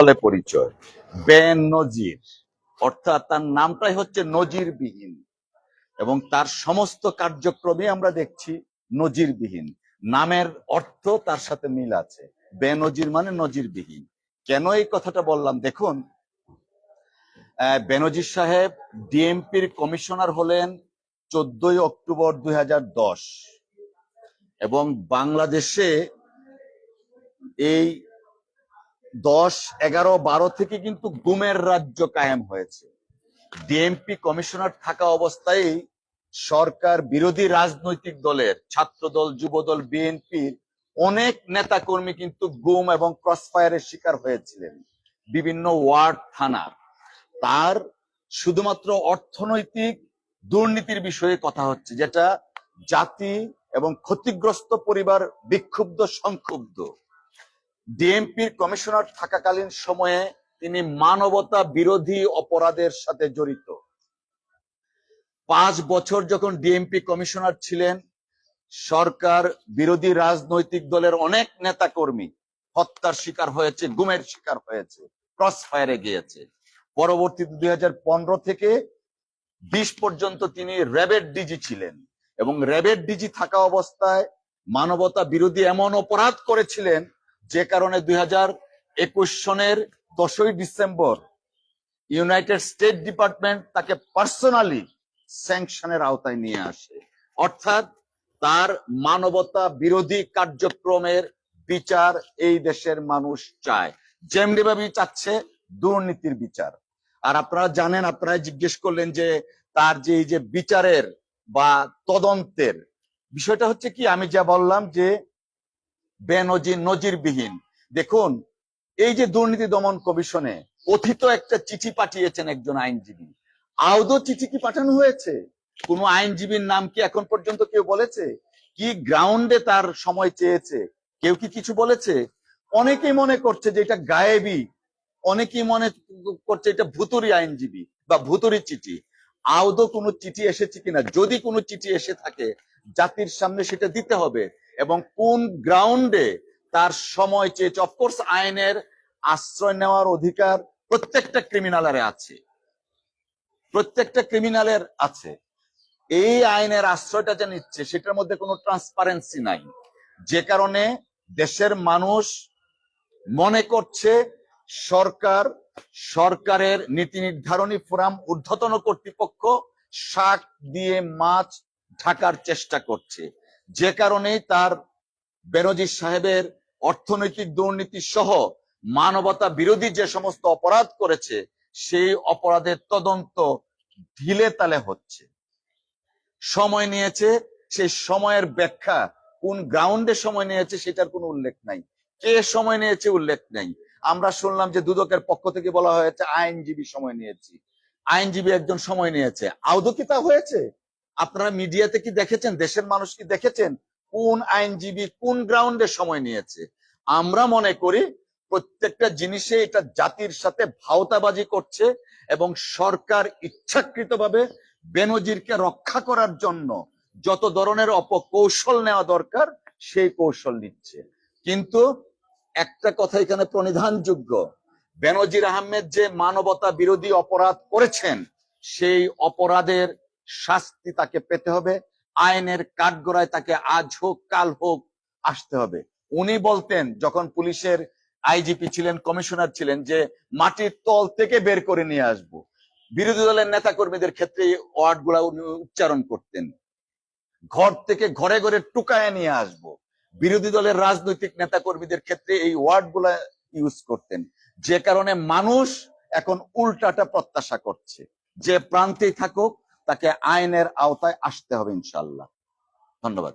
বলে পরিচয়। বেন নজির, অর্থাৎ তার নামটাই হচ্ছে নজিরবিহীন। এবং তার সমস্ত কার্যক্রমে আমরা দেখছি নজিরবিহীন। নামের অর্থ তার সাথে মিল আছে। বেনজির মানে নজিরবিহীন। কেন এই কথাটা বললাম? দেখুন বেনজির সাহেব ডিএমপির কমিশনার হলেন চোদ্দই অক্টোবর দুই হাজার দশ। এবং বাংলাদেশে এই দশ, এগারো, বারো থেকে কিন্তু গুমের রাজ্য কায়েম হয়েছে। ডিএমপি কমিশনার থাকা অবস্থায় সরকার বিরোধী রাজনৈতিক দলের ছাত্রদল, যুবদল বিএনপির অনেক নেতাকর্মী কিন্তু গুম এবং ক্রসফায়ারের শিকার হয়েছিলেন বিভিন্ন ওয়ার্ড থানার। তার শুধুমাত্র অর্থনৈতিক দুর্নীতির বিষয়ে কথা হচ্ছে, যেটা জাতি এবং ক্ষতিগ্রস্ত পরিবার বিক্ষুব্ধ, সংক্ষুব্ধ। ডিএমপির কমিশনার থাকাকালীন সময়ে তিনি মানবতা বিরোধী অপরাধের সাথে জড়িত। পাঁচ বছর যখন ডিএমপি কমিশনার ছিলেন, সরকার বিরোধী রাজনৈতিক দলের অনেক নেতাকর্মী হত্যার শিকার হয়েছে, গুমের শিকার হয়েছে ক্রস ফায়ারে গিয়েছে। পরবর্তীতে দুই হাজার পনেরো থেকে বিশ পর্যন্ত তিনি র্যাবের ডিজি ছিলেন এবং র্যাবের ডিজি থাকা অবস্থায় মানবতা বিরোধী এমন অপরাধ করেছিলেন যে কারণে দুই হাজার একুশ সনের দশই ডিসেম্বর ইউনাইটেড স্টেট ডিপার্টমেন্ট তাকে পার্সোনালি স্যাংশনের আওতায় নিয়ে আসে। অর্থাৎ তার মানবতা বিরোধী কার্যক্রমের বিচার এই দেশের মানুষ চায়। যেমনি ভাবে চাচ্ছে দুর্নীতির বিচার। আর আপনারা জানেন আপনারা জিজ্ঞেস করলেন যে তার যে এই যে বিচারের বা তদন্তের, বিষয়টা হচ্ছে কি? আমি যা বললাম যে বেনজির নজিরবিহীন। দেখুন, এই যে দুর্নীতি দমন কমিশনে কথিত একটা চিঠি পাঠিয়েছেন একজন আইনজীবী। আদৌ চিঠি কি পাঠানো হয়েছে? কোন আইনজীবীর নাম কি এখন পর্যন্ত কেউ বলেছে? কি গ্রাউন্ডে তার সময় চেয়েছে? কেউ কি কিছু বলেছে? অনেকেই মনে করছে যে এটা গায়েবি। অনেকেই মনে করছে এটা ভুতুরি আইনজীবী বা ভুতুরি চিঠি। আদৌ কোনো চিঠি এসেছে কিনা? যদি কোনো চিঠি এসে থাকে জাতির সামনে সেটা দিতে হবে এবং কোন গ্রাউন্ডে তার সময় চেয়েছে অফকোর্স আইনের আশ্রয় নেওয়ার অধিকার প্রত্যেকটা ক্রিমিনালের আছে। প্রত্যেকটা ক্রিমিনালের আছে। এই আইনের আশ্রয়টা যে নিচ্ছে, সেটার মধ্যে কোনো ট্রান্সপারেন্সি নাই। যে কারণে দেশের মানুষ মনে করছে, সরকার, সরকারের নীতি নির্ধারণী ফোরাম ঊর্ধ্বতন কর্তৃপক্ষ শাক দিয়ে মাছ ঢাকার চেষ্টা করছে। যে কারণে তার বেনজির সাহেবের অর্থনৈতিক দুর্নীতি সহ মানবতা বিরোধী যে সমস্ত অপরাধ করেছে, সেই অপরাধের তদন্ত ঢিলে তালে হচ্ছে। সময় নিয়েছে, সেই সময়ের ব্যাখ্যা কোন গ্রাউন্ডে সময় নিয়েছে সেটার কোনো উল্লেখ নাই। কে সময় নিয়েছে উল্লেখ নাই। আমরা শুনলাম যে দুদকের পক্ষ থেকে বলা হয়েছে, আইনজীবী সময় নিয়েছি। আইনজীবী একজন সময় নিয়েছে। আদৌ কি তা হয়েছে? আপনারা মিডিয়াতে কি দেখেছেন? দেশের মানুষ কি দেখেছেন? কোন আইনজীবী কোন গ্রাউন্ডে সময় নিয়েছে? আমরা মনে করি প্রত্যেকটা জিনিসে এটা জাতির সাথে ভাওতাবাজি করছে এবং সরকার ইচ্ছাকৃতভাবে বেনজিরকে রক্ষা করার জন্য যত ধরনের অপকৌশল নেওয়া দরকার, সেই কৌশল নিচ্ছে। কিন্তু একটা কথা এখানে প্রণিধানযোগ্য। বেনজির আহমেদ যে মানবতা বিরোধী অপরাধ করেছেন, সেই অপরাধের শাস্তি তাকে পেতে হবে, আইনের কাঠগড়ায় তাকে আজ হোক, কাল হোক আসতে হবে। উনি বলতেন, যখন পুলিশের আইজিপি ছিলেন, কমিশনার ছিলেন, যে মাটির তল থেকে বের করে নিয়ে আসব। বিরোধী দলের নেতা কর্মীদের ক্ষেত্রে ওয়ার্ডগুলা উনি উচ্চারণ করতেন। ঘর থেকে ঘরে ঘরে টুকায় নিয়ে আসব। বিরোধী দলের রাজনৈতিক নেতা কর্মীদের ক্ষেত্রে এই ওয়ার্ডগুলা ইউজ করতেন। যে কারণে মানুষ এখন উল্টাটা প্রত্যাশা করছে। যে প্রান্তেই থাকুক তাকে আইনের আওতায় আসতে হবে ইনশাল্লাহ ধন্যবাদ।